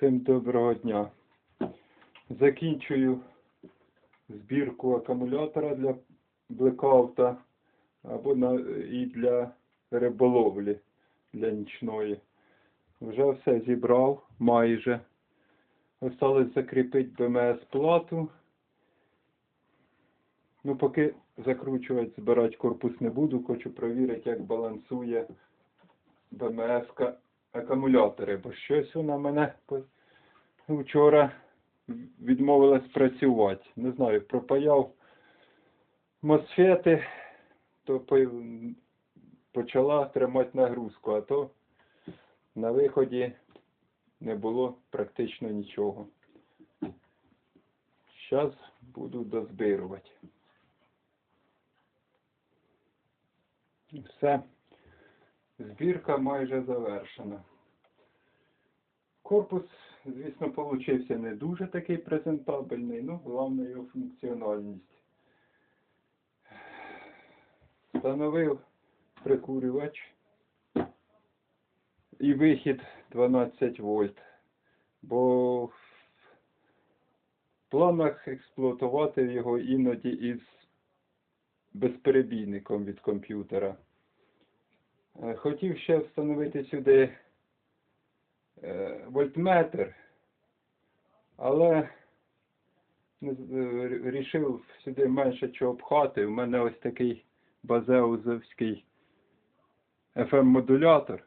Всім доброго дня. Закінчую збірку акумулятора для блекаута або на, і для риболовлі для нічної. Вже все зібрав майже. Осталось закріпити БМС плату. Ну, поки закручувати, збирати корпус не буду, хочу перевірити, як балансує БМС акумулятори, бо щось вона мене вчора відмовилась працювати. Не знаю, пропаяв мосфети, то почала тримати нагрузку, а то на виході не було практично нічого. Зараз буду дозбирувати. Все. Збірка майже завершена. Корпус, звісно, получився не дуже такий презентабельний, ну, головне його функціональність. Встановив прикурювач і вихід 12 вольт, бо в планах експлуатувати його іноді із безперебійником від комп'ютера. Е, Хотів ще встановити сюди е, вольтметр, але е, рішив сюди менше чого пхати. У мене ось такий базеузовський FM-модулятор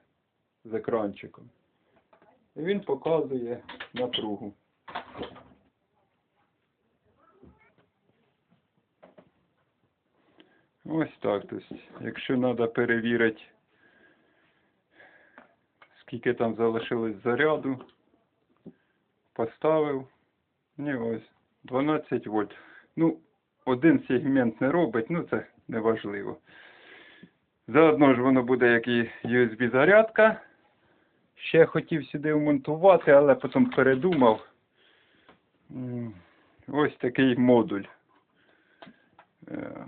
з екранчиком. І він показує напругу. Ось так. Тобто, якщо треба перевірити, скільки там залишилось заряду, поставив. Ні, ось 12 вольт. Ну, один сегмент не робить, ну це не важливо. Заодно ж воно буде як і USB зарядка. Ще хотів сюди вмонтувати, але потім передумав. Ось такий модуль. Е,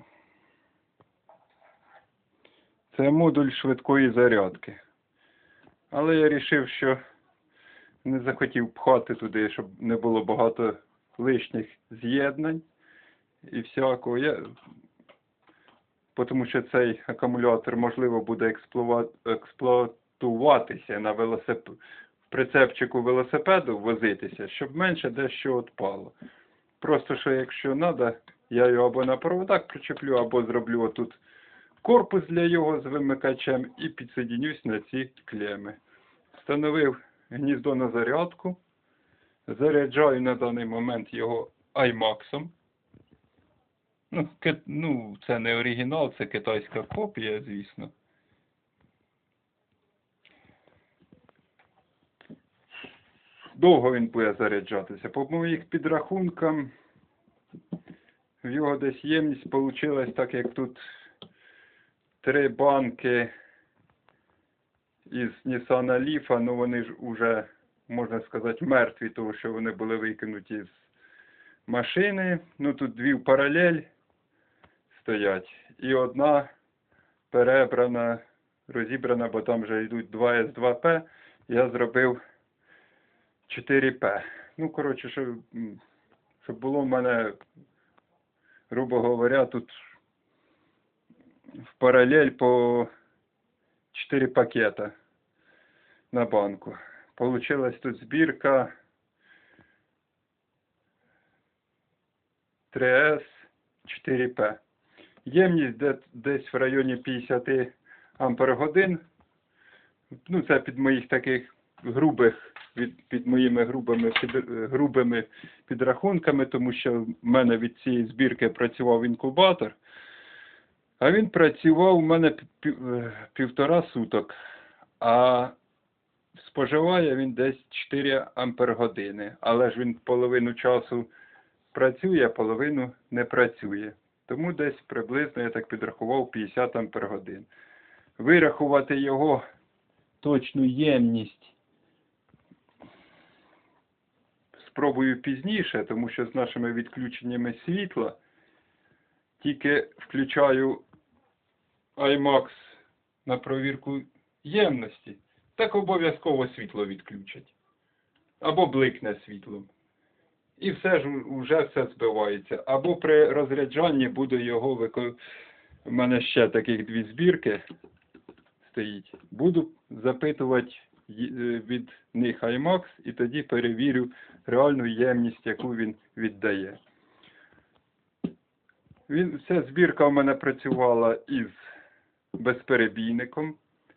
Це модуль швидкої зарядки. Але я вирішив, що не захотів пхати туди, щоб не було багато лишніх з'єднань і всякого. Я... Тому що цей акумулятор можливо буде експлуа- експлуатуватися на велосип... прицепчику велосипеду возитися, щоб менше дещо відпало. Просто що якщо треба, я його або на проводах причеплю, або зроблю отут корпус для його з вимикачем і підсоединюсь на ці клеми. Встановив гніздо на зарядку. Заряджаю на даний момент його iMax. Ну, ки- ну, це не оригінал, це китайська копія, звісно. Довго він буде заряджатися. По моїх підрахункам, в його десь ємність вийшла так, як тут три банки із Nissan Leaf, ну вони ж уже, можна сказати, мертві, тому що вони були викинуті з машини. Ну тут дві в паралель стоять. І одна перебрана, розібрана, бо там вже йдуть 2С2П. Я зробив 4П. Ну, коротше, щоб, щоб було в мене, грубо говоря, тут в паралель по 4 пакета на банку. Получилась тут збірка 3С 4П. Ємність де- десь в районі 50 ампер годин. Ну, це під моїх таких грубих, від, під моїми грубими, під, грубими підрахунками, тому що в мене від цієї збірки працював інкубатор. А він працював у мене е, півтора суток, а споживає він десь 4 ампер години. Але ж він половину часу працює, а половину не працює. Тому десь приблизно, я так підрахував, 50 ампер годин. Вирахувати його точну ємність спробую пізніше, тому що з нашими відключеннями світла тільки включаю IMAX на провірку ємності, так обов'язково світло відключать. або бликне світлом. І все ж вже все збивається. Або при розряджанні буду його вико... У мене ще таких дві збірки стоїть. Буду запитувати е, від них IMAX і тоді перевірю реальну ємність, яку він віддає. Він, ця збірка у мене працювала із безперебійником,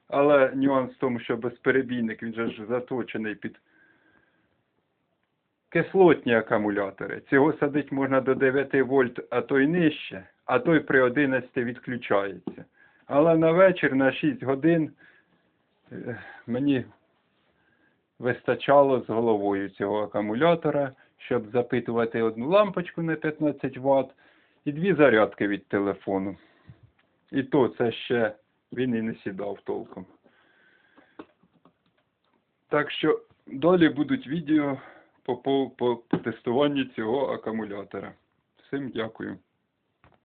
але нюанс в тому, що безперебійник він же ж заточений під кислотні акумулятори. Цього садить можна до 9 вольт, а то й нижче, а то й при 11 відключається. Але на вечір на 6 годин е, мені вистачало з головою цього акумулятора, щоб запитувати одну лампочку на 15 Вт і дві зарядки від телефону. І то це ще він і не сідав толком. Так що далі будуть відео по, по, по тестуванню цього акумулятора. Всім дякую.